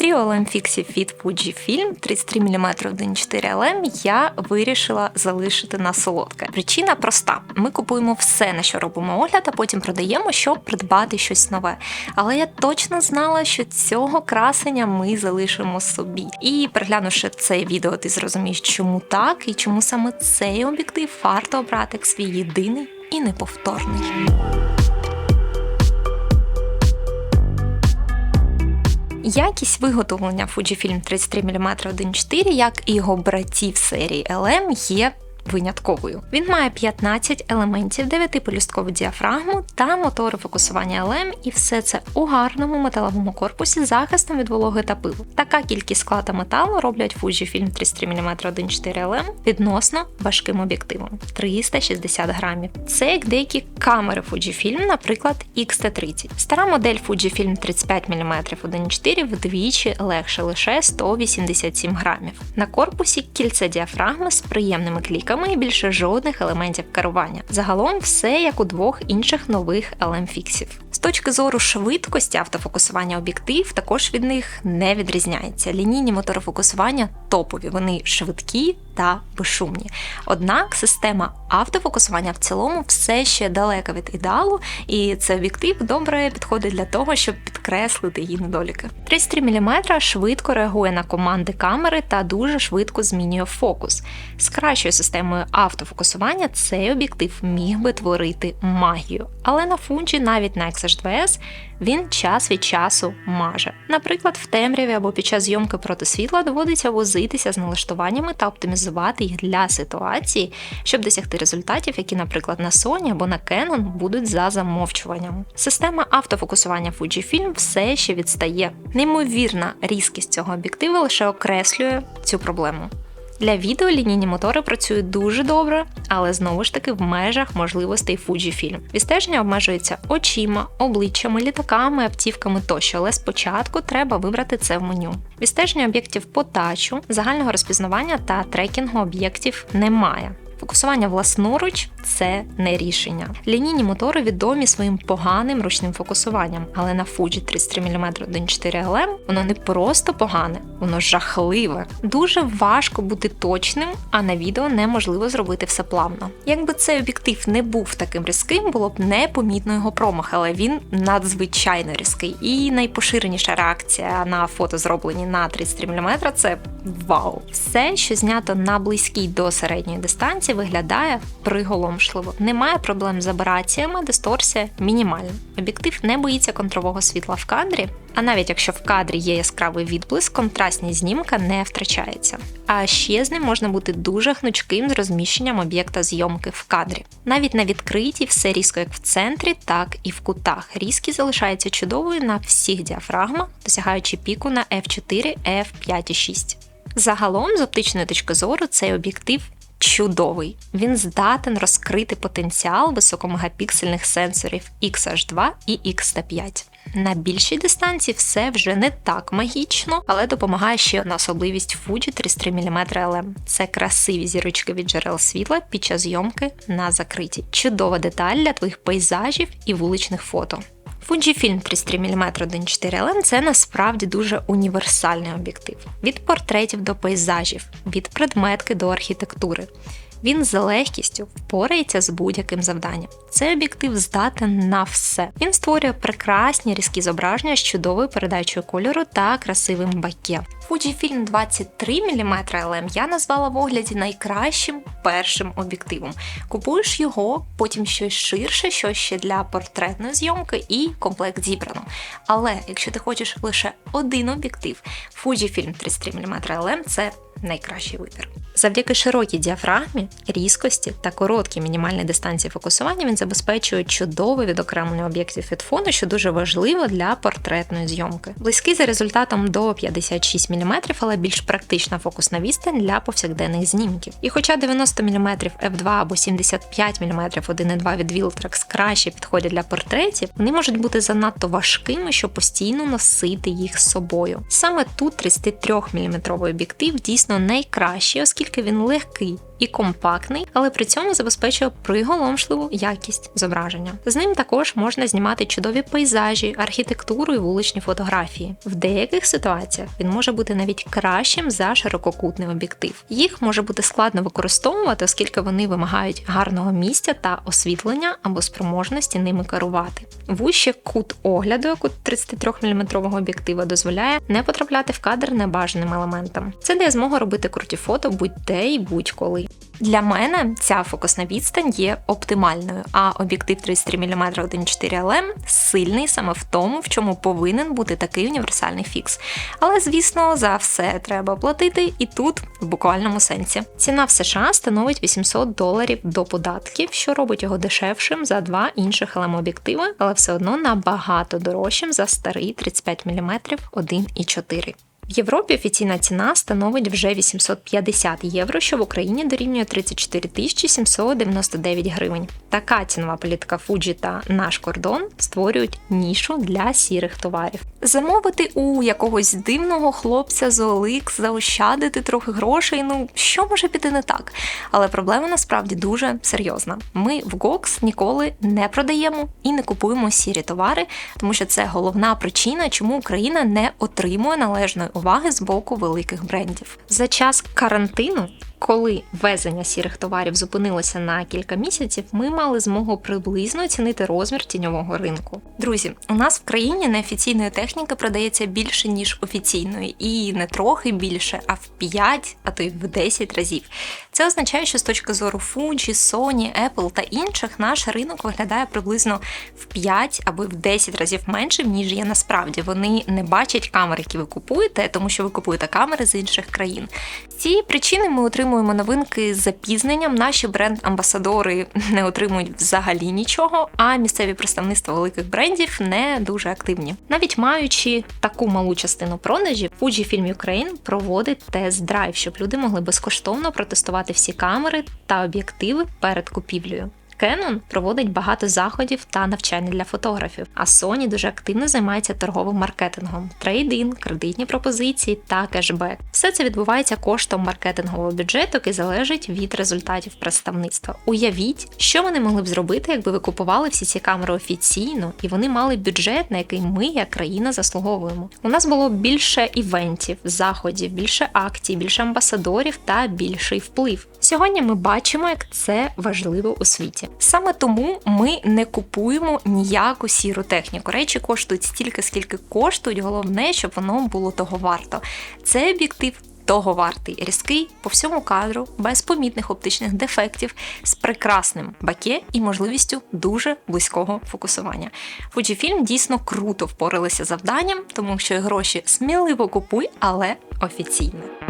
тріо лемфіксів від Fujifilm 33 мм 1.4 LM я вирішила залишити на солодке. Причина проста: ми купуємо все, на що робимо огляд, а потім продаємо, щоб придбати щось нове. Але я точно знала, що цього красення ми залишимо собі. І переглянувши це відео, ти зрозумієш, чому так і чому саме цей об'єктив варто обрати як свій єдиний і неповторний. Якість виготовлення Fujifilm 33 мм 1.4, як і його братів серії LM, є винятковою. Він має 15 елементів, 9-полюсткову діафрагму та мотори фокусування LM, і все це у гарному металевому корпусі з захистом від вологи та пилу. Така кількість скла та металу роблять Fujifilm 33 мм 1.4 LM відносно важким об'єктивом 360 грамів. Це як деякі камери Fujifilm, наприклад, X-T30. Стара модель Fujifilm 35 мм 1.4 вдвічі легше лише 187 грамів. На корпусі кільце діафрагми з приємними кліками і більше жодних елементів керування. Загалом все як у двох інших нових LM-фіксів. З точки зору швидкості автофокусування об'єктив також від них не відрізняється. Лінійні мотори фокусування топові, вони швидкі та безшумні. Однак система автофокусування в цілому все ще далека від ідеалу, і цей об'єктив добре підходить для того, щоб підкреслити її недоліки. 33 мм швидко реагує на команди камери та дуже швидко змінює фокус. З кращою системою автофокусування цей об'єктив міг би творити магію, але на фунджі навіть на XH2S він час від часу маже. Наприклад, в темряві або під час зйомки проти світла доводиться возитися з налаштуваннями та оптимізувати їх для ситуації, щоб досягти результатів, які, наприклад, на Sony або на Canon будуть за замовчуванням. Система автофокусування Fujifilm все ще відстає. Неймовірна різкість цього об'єктива лише окреслює цю проблему. Для відео лінійні мотори працюють дуже добре, але знову ж таки в межах можливостей Fujifilm. Відстеження обмежується очима, обличчями, літаками, автівками тощо, але спочатку треба вибрати це в меню. Відстеження об'єктів по тачу, загального розпізнавання та трекінгу об'єктів немає. Фокусування власноруч це не рішення. Лінійні мотори відомі своїм поганим ручним фокусуванням, але на Fuji 33 мм 1.4 LM воно не просто погане, воно жахливе. Дуже важко бути точним, а на відео неможливо зробити все плавно. Якби цей об'єктив не був таким різким, було б непомітно його промах, але він надзвичайно різкий. І найпоширеніша реакція на фото, зроблені на 33 мм, це вау! Все, що знято на близькій до середньої дистанції, виглядає приголомшливо. Немає проблем з абераціями, дисторсія мінімальна. Об'єктив не боїться контрового світла в кадрі, а навіть якщо в кадрі є яскравий відблиск, контрастність знімка не втрачається. А ще з ним можна бути дуже гнучким з розміщенням об'єкта зйомки в кадрі. Навіть на відкритій все різко як в центрі, так і в кутах. Різкість залишається чудовою на всіх діафрагмах, досягаючи піку на F4, F5 і 6. Загалом, з оптичної точки зору, цей об'єктив чудовий. Він здатен розкрити потенціал високомегапіксельних сенсорів XH2 і XT5. На більшій дистанції все вже не так магічно, але допомагає ще одна особливість Fuji 33 мм LM. Це красиві зірочки від джерел світла під час зйомки на закритій. Чудова деталь для твоїх пейзажів і вуличних фото. Fujifilm 33 мм 1.4 LM це насправді дуже універсальний об'єктив. Від портретів до пейзажів, від предметки до архітектури. Він з легкістю впорається з будь-яким завданням. Цей об'єктив здатен на все. Він створює прекрасні різкі зображення з чудовою передачею кольору та красивим баке. Fujifilm 23 мм LM я назвала в огляді найкращим першим об'єктивом. Купуєш його, потім щось ширше, щось ще для портретної зйомки і комплект зібрано. Але якщо ти хочеш лише один об'єктив, Fujifilm 33 мм LM це найкращий вибір. Завдяки широкій діафрагмі, різкості та короткій мінімальній дистанції фокусування він забезпечує чудове відокремлення об'єктів від фону, що дуже важливо для портретної зйомки. Близький за результатом до 56 мм, але більш практична фокусна відстань для повсякденних знімків. І хоча 90 мм f2 або 75 мм 1.2 від Viltrex краще підходять для портретів, вони можуть бути занадто важкими, щоб постійно носити їх з собою. Саме тут 33 мм об'єктив дійсно дійсно найкращий, оскільки він легкий і компактний, але при цьому забезпечує приголомшливу якість зображення. З ним також можна знімати чудові пейзажі, архітектуру і вуличні фотографії. В деяких ситуаціях він може бути навіть кращим за ширококутний об'єктив. Їх може бути складно використовувати, оскільки вони вимагають гарного місця та освітлення або спроможності ними керувати. Вуще кут огляду, як у 33-мм об'єктива, дозволяє не потрапляти в кадр небажаним елементам. Це дає змогу робити круті фото будь-де і будь-коли. Для мене ця фокусна відстань є оптимальною, а об'єктив 33 мм 1.4 LM сильний саме в тому, в чому повинен бути такий універсальний фікс. Але, звісно, за все треба платити і тут в буквальному сенсі. Ціна в США становить 800 доларів до податків, що робить його дешевшим за два інших LM об'єктиви, але все одно набагато дорожчим за старий 35 мм 1.4. В Європі офіційна ціна становить вже 850 євро, що в Україні дорівнює 34 тисячі 799 гривень. Така цінова політика Fuji та наш кордон створюють нішу для сірих товарів. Замовити у якогось дивного хлопця з OLX, заощадити трохи грошей. Ну що може піти не так? Але проблема насправді дуже серйозна. Ми в GOX ніколи не продаємо і не купуємо сірі товари, тому що це головна причина, чому Україна не отримує належної уваги з боку великих брендів. За час карантину коли ввезення сірих товарів зупинилося на кілька місяців, ми мали змогу приблизно оцінити розмір тіньового ринку. Друзі, у нас в країні неофіційної техніки продається більше ніж офіційної, і не трохи більше, а в 5, а то й в 10 разів. Це означає, що з точки зору Fuji, Sony, Apple та інших наш ринок виглядає приблизно в 5 або в 10 разів меншим, ніж є насправді. Вони не бачать камер, які ви купуєте, тому що ви купуєте камери з інших країн. З цієї причини ми отримуємо новинки з запізненням. Наші бренд-амбасадори не отримують взагалі нічого, а місцеві представництва великих брендів не дуже активні. Навіть маючи таку малу частину продажів, Fujifilm Ukraine проводить тест-драйв, щоб люди могли безкоштовно протестувати всі камери та об'єктиви перед купівлею. Canon проводить багато заходів та навчань для фотографів, а Sony дуже активно займається торговим маркетингом, трейдин, кредитні пропозиції та кешбек. Все це відбувається коштом маркетингового бюджету, який залежить від результатів представництва. Уявіть, що вони могли б зробити, якби ви купували всі ці камери офіційно, і вони мали бюджет, на який ми, як країна, заслуговуємо. У нас було більше івентів, заходів, більше акцій, більше амбасадорів та більший вплив. Сьогодні ми бачимо, як це важливо у світі. Саме тому ми не купуємо ніяку сіру техніку. Речі коштують стільки, скільки коштують. Головне, щоб воно було того варто. Це об'єктив. Того вартий різкий по всьому кадру, без помітних оптичних дефектів, з прекрасним баке і можливістю дуже близького фокусування. Fujifilm дійсно круто впоралися завданням, тому що гроші сміливо купуй, але офіційно.